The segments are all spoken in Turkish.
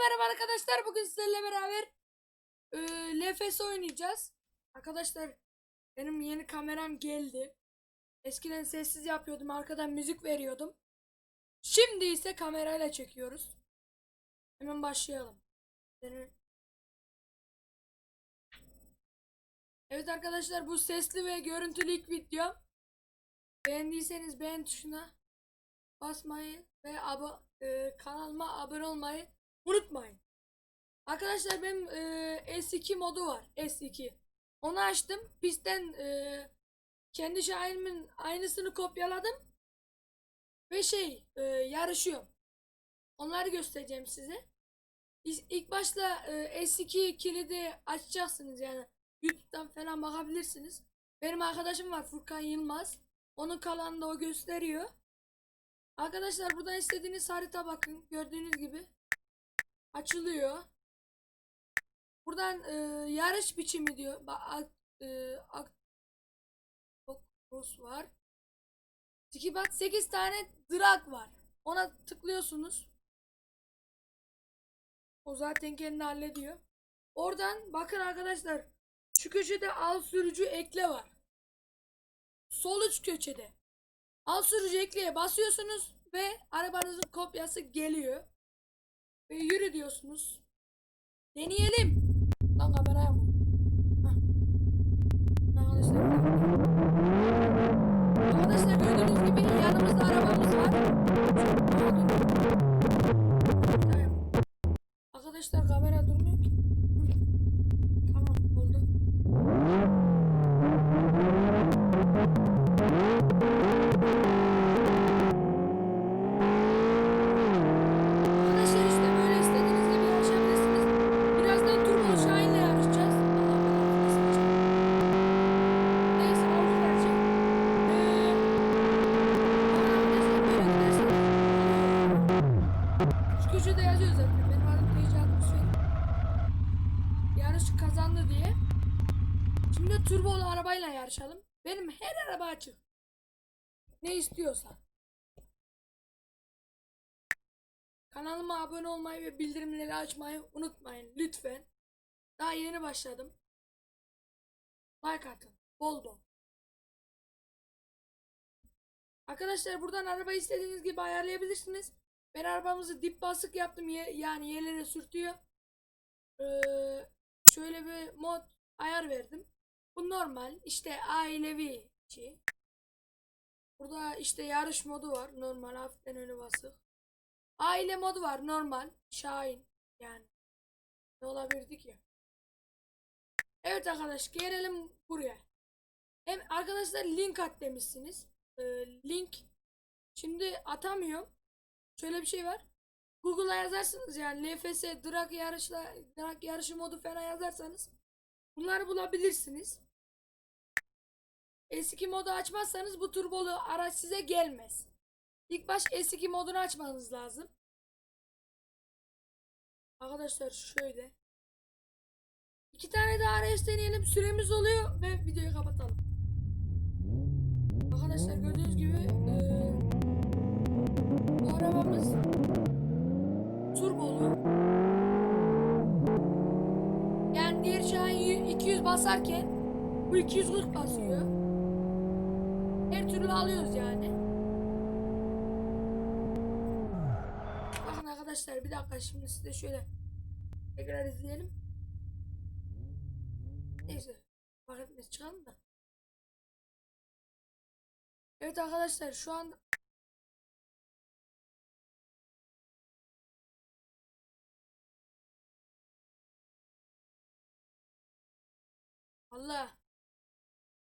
merhaba arkadaşlar. Bugün sizlerle beraber e, LFS oynayacağız. Arkadaşlar benim yeni kameram geldi. Eskiden sessiz yapıyordum. Arkadan müzik veriyordum. Şimdi ise kamerayla çekiyoruz. Hemen başlayalım. Evet arkadaşlar bu sesli ve görüntülü ilk video. Beğendiyseniz beğen tuşuna basmayı ve abo e, kanalıma abone olmayı unutmayın. Arkadaşlar benim e, S2 modu var. S2. Onu açtım. Pistten e, kendi şahinimin aynısını kopyaladım. Ve şey e, yarışıyorum. Onları göstereceğim size. İlk başta e, S2 kilidi açacaksınız yani. YouTube'dan falan bakabilirsiniz. Benim arkadaşım var Furkan Yılmaz. Onun kanalında o gösteriyor. Arkadaşlar buradan istediğiniz harita bakın. Gördüğünüz gibi. Açılıyor. Buradan e, yarış biçimi diyor. Bak ak, e, var. Skibat 8 tane drag var. Ona tıklıyorsunuz. O zaten kendi hallediyor. Oradan bakın arkadaşlar. Şu köşede al sürücü ekle var. Sol üst köşede. Al sürücü ekleye basıyorsunuz ve arabanızın kopyası geliyor. Ve yürü diyorsunuz. Deneyelim. Lan kameraya mı? Kazandı diye. Şimdi turbolu arabayla yarışalım. Benim her araba açık. Ne istiyorsan. Kanalıma abone olmayı ve bildirimleri açmayı unutmayın lütfen. Daha yeni başladım. Like atın. Bol bol. Arkadaşlar buradan araba istediğiniz gibi ayarlayabilirsiniz. Ben arabamızı dip basık yaptım. Yani yerlere sürtüyor. Ee, şöyle bir mod ayar verdim. Bu normal. İşte ailevi içi. Burada işte yarış modu var. Normal hafiften önü basık. Aile modu var normal. Şahin yani. Ne olabilirdi ki? Evet arkadaş gelelim buraya. Hem arkadaşlar link at demişsiniz. Ee, link şimdi atamıyorum. Şöyle bir şey var. Google'a yazarsınız yani LFS drag yarışla drag yarışı modu falan yazarsanız bunları bulabilirsiniz. Eski modu açmazsanız bu turbolu araç size gelmez. İlk baş S2 modunu açmanız lazım. Arkadaşlar şöyle. İki tane daha araç deneyelim. Süremiz oluyor ve videoyu kapatalım. Arkadaşlar gördüğünüz basarken bu 240 basıyor. Her türlü alıyoruz yani. Bakın arkadaşlar bir dakika şimdi size şöyle tekrar izleyelim. Neyse fark etmez çıkalım da. Evet arkadaşlar şu an Allah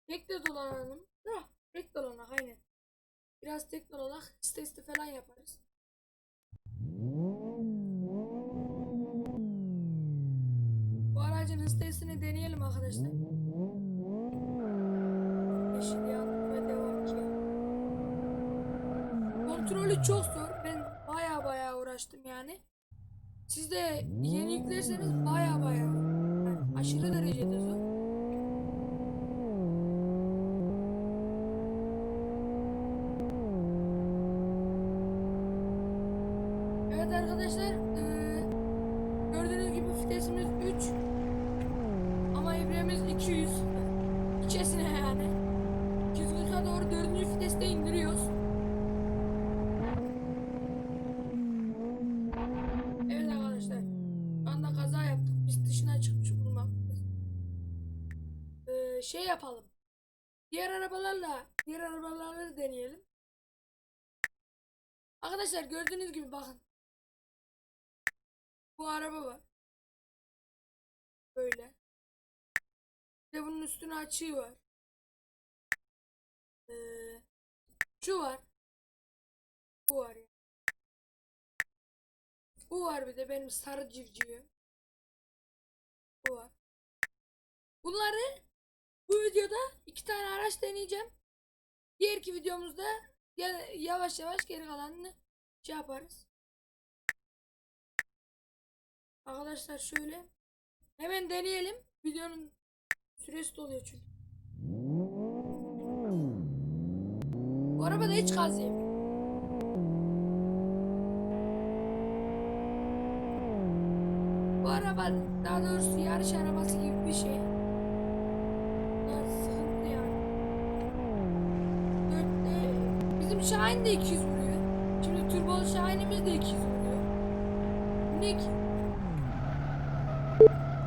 tek de dolanalım. Da tek dolanak aynen. Biraz tek dolanak testi falan yaparız. Bu aracın hız testini deneyelim arkadaşlar. Yeşil ve devam ki. Kontrolü çok zor. Ben baya baya uğraştım yani. Siz de yeni yüklerseniz baya baya yani aşırı derecede zor. Evet arkadaşlar eee, vitesimiz 3. Ama ibremiz 200. İçesine yani. 240'a doğru 4. viteste indiriyoruz. Evet arkadaşlar. Şu anda kaza yaptık. Biz dışına çıkmış bulunmaktayız. Ee, şey yapalım. Diğer arabalarla diğer arabaları deneyelim. Arkadaşlar gördüğünüz gibi bakın. Bu araba var. Böyle. Bir de bunun üstüne açığı var. Ee, şu var. Bu var ya. Bu var bir de benim sarı civcivim. Bu var. Bunları bu videoda iki tane araç deneyeceğim. Diğer iki videomuzda ya- yavaş yavaş geri kalanını şey yaparız. Arkadaşlar şöyle hemen deneyelim. Videonun süresi doluyor çünkü. Bu arabada hiç gaz yemiyor. Bu araba daha doğrusu yarış arabası gibi bir şey. Biraz sıkıntı yani. Dörtte Şahin de 200 vuruyor. Şimdi turbolu Şahin'imiz de 200 vuruyor. Ne ki?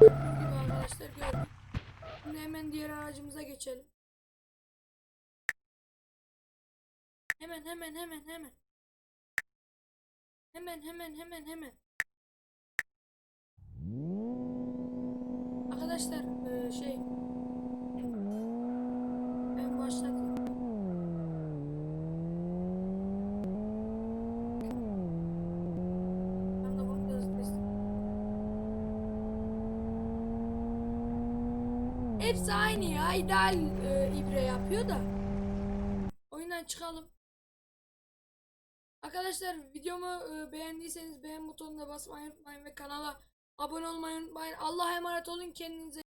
Gördüğünüz gibi arkadaşlar gördüm. Şimdi hemen diğer aracımıza geçelim. Hemen hemen hemen hemen. Hemen hemen hemen hemen. Arkadaşlar eee, şey ben başlatayım. Ben de burada hızlıyım. Hepsi aynı ya. ideal eee, ibre yapıyor da. Oyundan çıkalım. Arkadaşlar videomu eee, beğendiyseniz beğen butonuna basmayı unutmayın ve kanala abone olmayı unutmayın. Allah'a emanet olun kendinize.